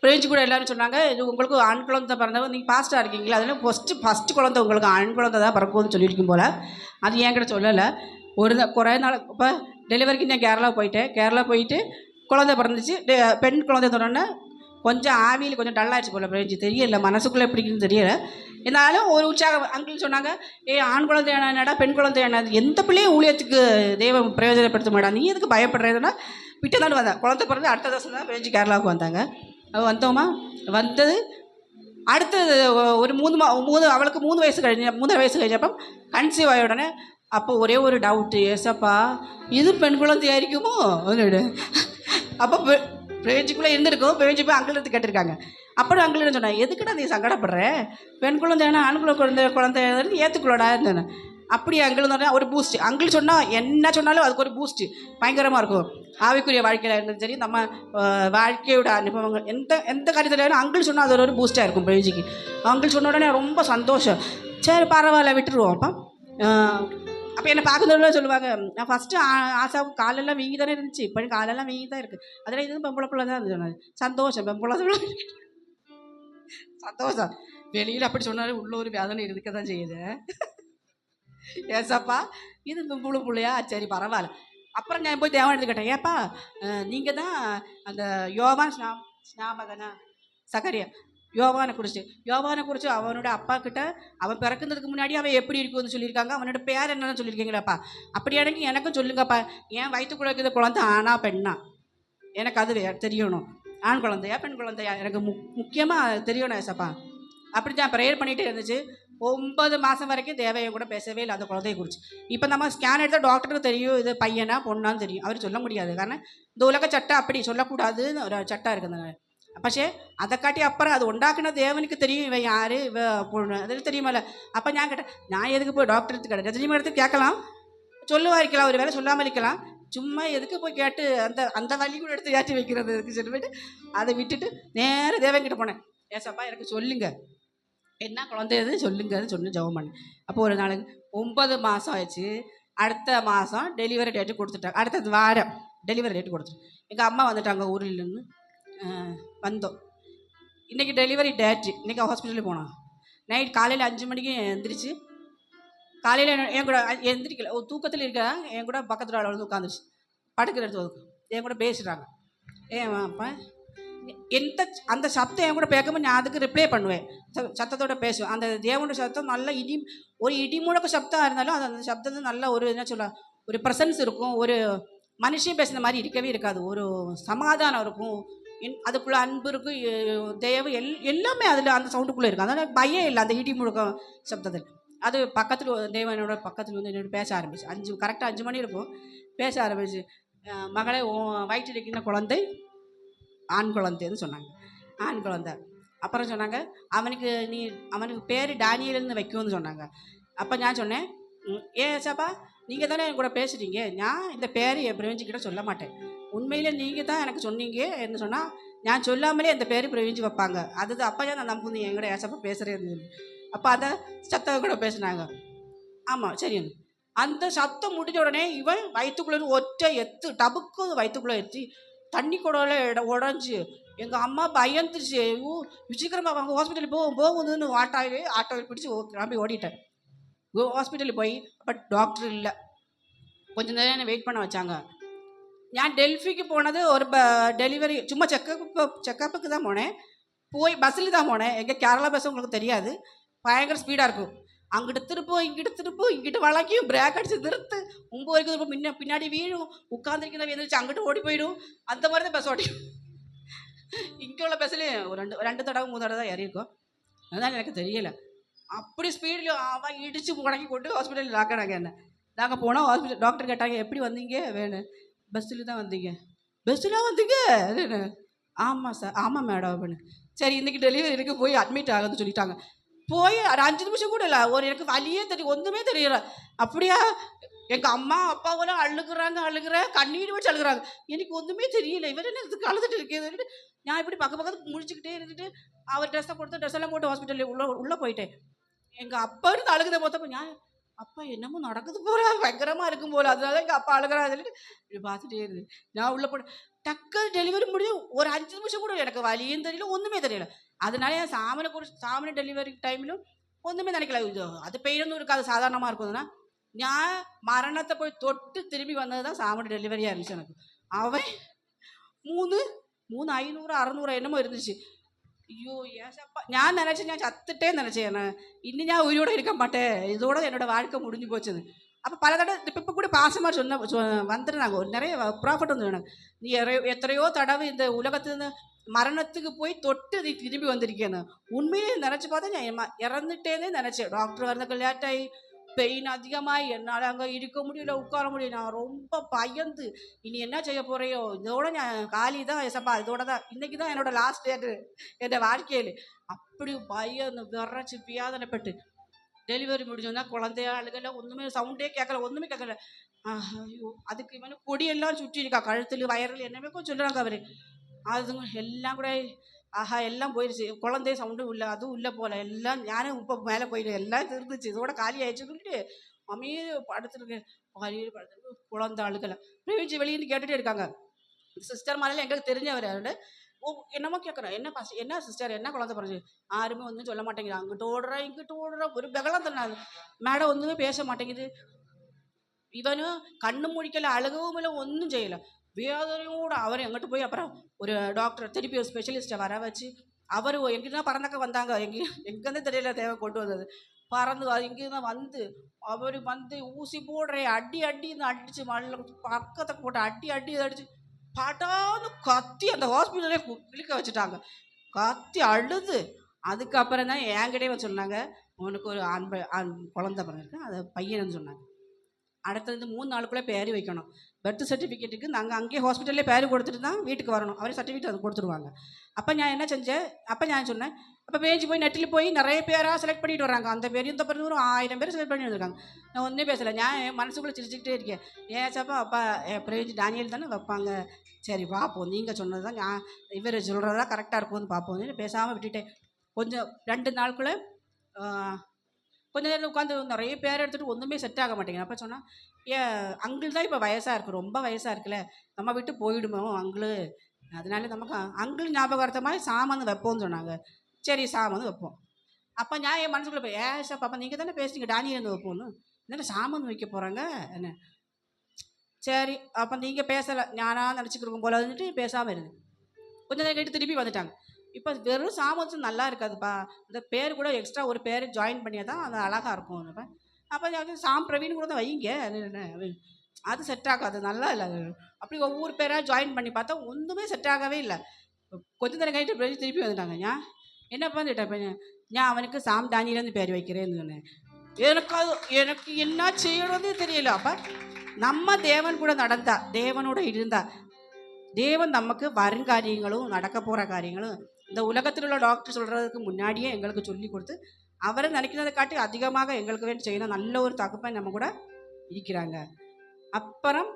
பிரேஞ்சு கூட எல்லாரும் சொன்னாங்க இது உங்களுக்கு ஆண் குழந்தை பிறந்தவங்க நீங்கள் பாஸ்ட்டாக இருக்கீங்களா? அதில் ஃபஸ்ட்டு ஃபஸ்ட்டு குழந்தை உங்களுக்கு ஆண் குழந்தை தான் பிறக்கும்னு சொல்லியிருக்கும் போல். அது என்கிட்ட சொல்லலை. ஒரு நா- குறை நாள் இப்போ டெலிவரிக்கு நான் கேரளா போயிட்டேன். கேரளா போயிட்டு குழந்தை பிறந்துச்சு. டெ- பெண் குழந்தை தொடர்ந்து கொஞ்சம் ஆவியில் கொஞ்சம் டல்லாகிடுச்சு போல பிரேஞ்சு. தெரியல மனசுக்குள்ளே எப்படின்னு தெரியல. இருந்தாலும் ஒரு உற்சாகம் அங்கிள் சொன்னாங்க ஏ ஆண் குழந்தை என்னடா பெண் குழந்தை என்ன எந்த பிள்ளையும் ஊழியத்துக்கு தெய்வம் பிரயோஜனப்படுத்த மாட்டாங்க நீ எதுக்கு பயப்படுறதுன்னா விட்டு தான் வந்தேன் குழந்தை பிறந்து அடுத்த தசம் தான் பிரேஞ்சு கேரளாவுக்கு வந்தாங்க. வந்தோமா? வந்தது. அடுத்தது ஒரு மூணு மா மூணு அவளுக்கு மூணு வயசு கழிஞ்ச மூணு வயசு கழிஞ்சப்போ கன்சீவ் ஆகிய உடனே அப்போ ஒரே ஒரு டவுட்டு ஏசப்பா இது பெண் குழந்தையா இருக்குமோ அப்படின்னு அப்போ பிரேஞ்சுக்குள்ளே இருந்திருக்கும். பிரேஞ்சு போய் அங்கிள் எடுத்து கேட்டிருக்காங்க. அப்புறம் அங்கிள் சொன்னாங்க சொன்னேன் எதுக்குடா நீ சங்கடப்படுற? பெண் குழந்தைன்னா ஆண் குழந்தை குழந்தை குழந்தை ஏற்றுக்குள்ளடா இருந்தேன் அப்படி அங்கிள் ஒரு பூஸ்ட் அங்கிள் சொன்னால் என்ன சொன்னாலும் அதுக்கு ஒரு பூஸ்ட் பயங்கரமாக இருக்கும். ஆவிக்குரிய வாழ்க்கையில் இருந்தாலும் சரி நம்ம வாழ்க்கையோட அனுபவங்கள் எந்த எந்த காரியத்தில் அங்கிள் சொன்னால் அது ஒரு பூஸ்ட்டாக இருக்கும் பிரிஞ்சிக்கு. அங்கிள் சொன்ன உடனே ரொம்ப சந்தோஷம். சரி பரவாயில்ல விட்டுருவோம். அப்போ அப்போ என்னை பார்க்குறதுல சொல்லுவாங்க நான் ஃபஸ்ட்டு ஆசா காலெல்லாம் வீங்கி தானே இருந்துச்சு. இப்போ காலெல்லாம் வீங்கி தான் இருக்குது அதில் இது பொம்பளை பிள்ளை தான் இருந்துச்சு சந்தோஷம் பொம்பளை சந்தோஷம். வெளியில் அப்படி சொன்னாலும் உள்ள ஒரு வேதனை இருக்க தான் செய்யுது. ஏசப்பா இது பொம்பளை பிள்ளையா சரி பரவாயில்ல. அப்புறம் நான் போய் தேவன் எடுத்துக்கிட்டேன். ஏப்பா நீங்கள் தான் அந்த யோவான் ஸ்னா ஸ்நாபகனா? சகரியா யோவானை குறித்து யோவானை குறித்து அவனோட அப்பா கிட்ட அவன் பிறக்கிறதுக்கு முன்னாடி அவன் எப்படி இருக்குன்னு சொல்லியிருக்காங்க. அவனோட பேர் என்னன்னு சொல்லியிருக்கீங்களாப்பா? அப்படியானக்கு எனக்கும் சொல்லுங்கப்பா. ஏன் வயிற்றுக்குள்ள இருக்கிற குழந்தை ஆனா பெண்ணா? எனக்கு அது வே- தெரியணும். ஆண் குழந்தையா பெண் குழந்தையா? எனக்கு மு முக்கியமாக தெரியணும் ஏசப்பா. அப்படி தான் ப்ரேயர் பண்ணிகிட்டே இருந்துச்சு. ஒன்பது மாதம் வரைக்கும் தேவையை கூட பேசவே இல்லை அந்த குழந்தைய குறித்து இப்போ நம்ம ஸ்கேன் எடுத்தால் டாக்டருக்கு தெரியும் இது பையனா பொண்ணான்னு தெரியும் அவர் சொல்ல முடியாது காரணம் இந்த உலக சட்டம் அப்படி சொல்லக்கூடாதுன்னு ஒரு சட்டம் இருக்குது പക്ഷേ അതൊക്കാട്ടി അപ്പുറം അത് ഉണ്ടാക്കുന്ന ദേവനിക്ക് தெரியும் இவன் யாரு இவ பொண்ணு அதில் தெரியுமல்ல அப்போ நான் கேட்டேன் நான் எதுக்கு போய் டாக்டர் எடுத்து கேட்டேன் ரஜினி எடுத்து கேட்கலாம் சொல்லுவா இருக்கலாம் ஒரு வேலை சொல்லாமல் இருக்கலாம் சும்மா எதுக்கு போய் கேட்டு அந்த அந்த வழி கூட எடுத்து ஏற்றி வைக்கிறது இருக்கு சொல்லிவிட்டு அதை விட்டுட்டு நேர தேவன் கிட்ட போனேன் ஏசப்பா எனக்கு சொல்லுங்க என்ன குழந்தை எது சொல்லுங்கன்னு சொல்லி ஜெபம் பண்ணேன். அப்போ ஒரு நாளைக்கு ஒன்பது மாதம் ஆயிடுச்சு. அடுத்த மாதம் டெலிவரி டேட்டு கொடுத்துட்டாங்க. அடுத்த வாரம் டெலிவரி டேட்டு கொடுத்துட்டேன் எங்கள் அம்மா வந்துட்டாங்க ஊரிலேருந்து வந்தோம். இன்றைக்கி டெலிவரி டேட்டு இன்றைக்கி ஹாஸ்பிட்டலுக்கு போனோம். நைட் காலையில் அஞ்சு மணிக்கு எந்திரிச்சு காலையில் என் கூட எந்திரிக்கல. ஒரு தூக்கத்தில் இருக்க என் கூட பக்கத்தில் வந்து உட்காந்துருச்சு படுக்கிற எடுத்து என் கூட பேசுகிறாங்க ஏன் அப்போ? எந்த அந்த சப்தம் என் கூட பேக்கும்போது நான் அதுக்கு ரிப்ளை பண்ணுவேன். சத்தத்தோட பேசுவேன். அந்த தேவனோட சத்தம் நல்ல இடி ஒரு இடி முழக்க சப்தம் இருந்தாலும் அது அந்த சப்தத்தை நல்ல ஒரு என்ன சொல்ல ஒரு ப்ரெசன்ஸ் இருக்கும். ஒரு மனுஷன் பேசுன மாதிரி இருக்கவே இருக்காது. ஒரு சமாதானம் இருக்கும். என் அதுக்குள்ளே அன்பு இருக்கும். தேவை தயவு எல் எல்லாமே அதில் அந்த சவுண்டுக்குள்ளே இருக்கும். அதனால் பயம் இல்லை அந்த இடி முழக்கம் சப்தத்தில். அது பக்கத்தில் தேவனோட பக்கத்தில் வந்து என்னோட பேச ஆரம்பிச்சு. அஞ்சு கரெக்டாக அஞ்சு மணி இருக்கும். பேச ஆரம்பிச்சு. மகளே உன் வயிற்றில் இருக்கின்ற குழந்தை ஆண் குழந்தைன்னு சொன்னாங்க. ஆண் குழந்தை. அப்புறம் சொன்னாங்க அவனுக்கு நீ அவனுக்கு பேர் டேனியல்னு வைக்கும்னு சொன்னாங்க. அப்போ நான் சொன்னேன் ஏ சாப்பா நீங்கள் தானே என் கூட பேசுகிறீங்க நான் இந்த பேர் என் பிரவீஞ்சிக்கிட்ட சொல்ல மாட்டேன். உண்மையில் நீங்கள் தான் எனக்கு சொன்னீங்க. என்ன சொன்னால் நான் சொல்லாமலே அந்த பேர் பிரவீஞ்சி வைப்பாங்க. அது அப்போ தான் நான் நம்புந்து என் கூட ஏசப்பா பேசுகிறேன் அப்போ அதை சத்தம் கூட பேசுனாங்க. ஆமாம் சரி. அந்த சத்தம் முடிஞ்ச உடனே இவன் வயிற்றுக்குள்ளே ஒற்றை எத்து டபுக்கு வயிற்றுக்குள்ளே எத்தி தண்ணி குடம்லாம் உடஞ்சி எங்கள் அம்மா பயந்துச்சு ஊ சீக்கிரமாக அவங்க ஹாஸ்பிட்டல் போகும் போகுதுன்னு ஆட்டோவே ஆட்டோவில் பிடிச்சி கிளம்பி ஓடிட்டேன். ஹாஸ்பிட்டலுக்கு போய் பட் டாக்டர் இல்லை. கொஞ்சம் நேரம் என்னை வெயிட் பண்ண வச்சாங்க. நான் டெல்ஃபிக்கு போனது ஒரு ப டெலிவரி சும்மா செக்கப் செக்கப்புக்கு தான் போனேன். போய் பஸ்ஸில் தான் போனேன். எங்கள் கேரளா பஸ் உங்களுக்கு தெரியாது. பயங்கர ஸ்பீடாக இருக்கும். அங்கிட்டு திருப்போம் இங்கிட்டு திருப்போம் இங்கிட்டு வழங்கியும் பிரேக் அடிச்சு நிறுத்து உங்கள் வரைக்கும் திரும்ப முன்ன பின்னாடி வீழும் உட்காந்துருக்கிறத எழுந்திரிச்சு அங்கிட்டு ஓடி போயிடும் அந்த மாதிரி தான் பஸ் ஓடி இங்கே உள்ள பஸ்லேயும் ஒரு ரெண்டு ரெண்டு தடவை மூணு தடவை தான் ஏறி அதனால் எனக்கு தெரியல அப்படி ஸ்பீடில் அவன் இடித்து முடக்கி கொண்டு ஹாஸ்பிட்டலில் ஆக்கினாங்க என்ன நாங்கள் போனோம் ஹாஸ்பிட்டல் டாக்டர் கேட்டாங்க எப்படி வந்தீங்க வேணும் பஸ்ஸில் தான் வந்தீங்க பஸ்ஸில் வந்தீங்க ஆமாம் சார் ஆமாம் மேடம் அப்படின்னு சரி இன்றைக்கி டெலிவரி இருக்கு போய் அட்மிட் ஆகுதுன்னு சொல்லிட்டாங்க போய் ஒரு அஞ்சு நிமிஷம் கூட இல்லை. ஒரு எனக்கு வலியே தெரியும் ஒன்றுமே தெரியல. அப்படியா? எங்கள் அம்மா அப்பாவெல்லாம் அழுகுறாங்க அழுகிற கண்ணீர் வச்சு அழுகுறாங்க. எனக்கு ஒன்றுமே தெரியல. இவர் என்ன இதுக்கு அழுதுட்டு இருக்கேன் நான் இப்படி பக்கம் பக்கத்து முடிச்சுக்கிட்டே இருந்துட்டு அவர் ட்ரெஸ்ஸை கொடுத்து ட்ரெஸ் எல்லாம் போட்டு ஹாஸ்பிட்டலில் உள்ள உள்ளே போயிட்டேன். எங்கள் அப்பா இருந்து அழுகுத பார்த்தப்ப நான் அப்பா என்னமோ நடக்குது போல பயங்கரமா இருக்கும் போல. அதனால எங்க அப்பா அழுகிறா சொல்லிட்டு இப்படி பார்த்துட்டே இருந்து நான் உள்ள போட டக்கு டெலிவரி முடிஞ்சு ஒரு அஞ்சு நிமிஷம் கூட எனக்கு வலியும் தெரியல ஒண்ணுமே தெரியல. அதனால என் சாமனை குறிச்சு சாமனை டெலிவரி டைம்லும் ஒண்ணுமே நினைக்கல. அது பெயினொന്നും இருக்காது சாதாரணமா இருக்குதுன்னா நான் மரணத்தை போய் தொட்டு திரும்பி வந்தது தான் சாமனை டெலிவரியா இருந்துச்சு எனக்கு. அவன் மூணு மூணு ஐநூறு அறநூறு என்னமோ இருந்துச்சு. ஐயோ ஏசப்பா ഞാൻ நினச்சேன் ഞാൻ ചത്തിട്ടേ நினச்சேன் நான் இனி ഞാൻ உயிரோட இருக்க மாட்டேன் இதோட என்னோட வாழ்க்கை முடிஞ்சு போச்சுது அப்போ பல தடவை இப்போ இப்போ கூட பாசமாக சொன்ன சொ- வந்துருந்தாங்க ஒரு நிறைய ப்ராஃபிட் வந்து எனக்கு நீ எறையோ- எத்தனையோ தடவை இந்த உலகத்துல மரணத்துக்கு போய் தொட்டு நீ திரும்பி வந்திருக்கேன்னு உண்மையிலே நினச்சி பார்த்தா நான் எம்ம- இறந்துட்டேனே நினச்சேன் டாக்டர் வரதுக்கு லேட் ஆகி பெயின் அதிகமாக என்னால் அங்கே இருக்க முடியல உட்கார முடியல. நான் ரொம்ப பயந்து இனி என்ன செய்ய போறையோ? இதோட நான் காலி தான் ஏசப்பா இதோட தான் இன்னைக்கு தான் என்னோட லாஸ்ட் டேட்டு என் வாழ்க்கையில். அப்படி பயந்து விரைச்சி பியாதனைப்பட்டு டெலிவரி முடிஞ்சோன்னா குழந்தையா அழுகல ஒன்றுமே சவுண்டே கேட்கல ஒன்றுமே கேட்கல ஆஹ், ஐயோ அதுக்கு இவனு கொடியெல்லாம் சுற்றி இருக்கா கழுத்தில் வயரில் என்னமே சொல்லுறாங்க அவர். அதுங்க எல்லாம் கூட ஆஹா எல்லாம் போயிடுச்சு குழந்தை சவுண்டும் இல்லை அதுவும் இல்லை போல. எல்லாம் ஞானம் இப்போ மேலே போயிட்டு எல்லாம் இருந்துச்சு இதோட காலி ஆயிடுச்சு சொல்லிட்டு மம்மியே படுத்துருக்கேன் வழியில் படுத்துருக்கு. குழந்த அழுகலை. பிரிவிச்சு வெளியிருந்து கேட்டுகிட்டே இருக்காங்க. சிஸ்டர் மாதிரிலாம் எங்களுக்கு தெரிஞ்சவர். அவரோட ஓ என்னமோ கேட்குறோம் என்ன பாஸ் என்ன சிஸ்டர் என்ன குழந்தை பிறகு யாருமே ஒன்றும் சொல்ல மாட்டேங்கிறாங்க அங்கிட்டு ஓடுறா இங்கிட்டு ஓடுறா. ஒரு பெகலம் தண்ணாது மேடம் ஒன்றுமே பேச மாட்டேங்குது. இவனும் கண்ணு முடிக்கல அழுகவும் இல்லை ஒன்றும் செய்யலை. வேதனையோடு அவர் எங்கிட்ட போய் அப்புறம் ஒரு டாக்டர் திருப்பி ஒரு ஸ்பெஷலிஸ்ட்டை வர வச்சு அவர் எங்கிட்ட பறந்தக்க வந்தாங்க. எங்கேயும் எங்கேருந்து தெரியல தேவை கொண்டு வந்தது. பறந்து இங்கேருந்து வந்து அவர் வந்து ஊசி போடுற அடி அடி அடிச்சு மண்ணில் பக்கத்தை போட்டு அடி அடி அடிச்சு படாது கத்தி அந்த ஹாஸ்பிட்டலே இழுக்க வச்சுட்டாங்க. கத்தி அழுது. அதுக்கப்புறம் தான் என்கிட்டே சொன்னாங்க. உனக்கு ஒரு அன்பு ப- ஆண் குழந்தை பிறகு அதை பையன்னு சொன்னாங்க. அடுத்தது மூணு நாளுக்குள்ளே பேர் வைக்கணும். பர்த் சர்டிஃபிகேட்டுக்கு நாங்கள் அங்கேயே ஹாஸ்பிட்டல்லே பேர் கொடுத்துட்டு தான் வீட்டுக்கு வரணும். அவரே சர்டிஃபிகேட் அது கொடுத்துருவாங்க. அப்போ நான் என்ன செஞ்சேன்? அப்போ நான் சொன்னேன். அப்போ பேஜ் போய் நெட்டில் போய் நிறைய பேராக செலக்ட் பண்ணிட்டு வராங்க அந்த பேர் இந்த பேர் ஒரு ஆயிரம் பேர் செலக்ட் பண்ணி வந்திருக்காங்க. நான் ஒன்றே பேசலை. நான் என் மனசுக்குள்ளே சிரிச்சுக்கிட்டே இருக்கேன். ஏன் சாப்பா அப்பா பிரேஜ் டானியல் தானே வைப்பாங்க. சரி பார்ப்போம் நீங்கள் சொன்னது தான் நான் இவர் சொல்கிறதா கரெக்டாக இருக்கும்னு பார்ப்போம் பேசாமல் விட்டுட்டேன். கொஞ்சம் ரெண்டு நாளுக்குள்ளே கொஞ்ச நேரம் உட்காந்து நிறைய பேர் எடுத்துகிட்டு ஒன்றுமே செட் ஆக மாட்டேங்குது. அப்போ சொன்னால் ஏன் அங்கிள் தான் இப்போ வயசாக இருக்குது ரொம்ப வயசாக இருக்குல்ல நம்ம விட்டு போயிடுமோ அங்கிள்? அதனால நமக்கு அங்கிள் ஞாபகார்த்தமாக சாமான் வைப்போம்னு சொன்னாங்க. சரி சாமான் வைப்போம். அப்போ நான் என் மனசுக்குள்ள போய் ஏ சார் பாப்பா நீங்கள் தானே பேசுனீங்க இருந்து வைப்போம்னு? என்ன சாமான் வைக்க போகிறாங்க என்ன? சரி அப்போ நீங்கள் பேசலை ஞானாக நினச்சிக்கிருக்கும் போல வந்துட்டு பேசாமல் இருந்தேன். கொஞ்சம் நேரம் கேட்டு திருப்பி வந்துட்டாங்க. இப்போ வெறும் சாமன்ஸும் நல்லா இருக்காதுப்பா. இந்த பேர் கூட எக்ஸ்ட்ரா ஒரு பேர் ஜாயின் பண்ணியா தான் அது அழகாக இருக்கும். அப்போ அப்போ அது சாம் பிரவீன் கூட தான் வைங்க. அது செட் ஆகாது. நல்லா இல்லை அப்படி ஒவ்வொரு பேராக ஜாயின் பண்ணி பார்த்தா ஒன்றுமே செட் ஆகவே இல்லை. கொஞ்ச நேரம் கழிட்டு திருப்பி வந்துட்டாங்க. ஞா என்னப்பா கேட்டேன் ஞா அவனுக்கு சாம் தானியிலேருந்து பேர் வைக்கிறேன்னு சொன்னேன். எனக்கு அது எனக்கு என்ன செய்யணும்னே தெரியல. அப்போ நம்ம தேவன் கூட நடந்தா தேவனோட இருந்தா தேவன் நமக்கு வருங்காரியங்களும் நடக்க போகிற காரியங்களும் இந்த உலகத்தில் உள்ள டாக்டர் சொல்கிறதுக்கு முன்னாடியே எங்களுக்கு சொல்லி கொடுத்து அவரை நினைக்கிறதை காட்டி அதிகமாக எங்களுக்கு வேண்டி செய்யணும். நல்ல ஒரு தகப்பன் நம்ம கூட இருக்கிறாங்க. அப்புறம்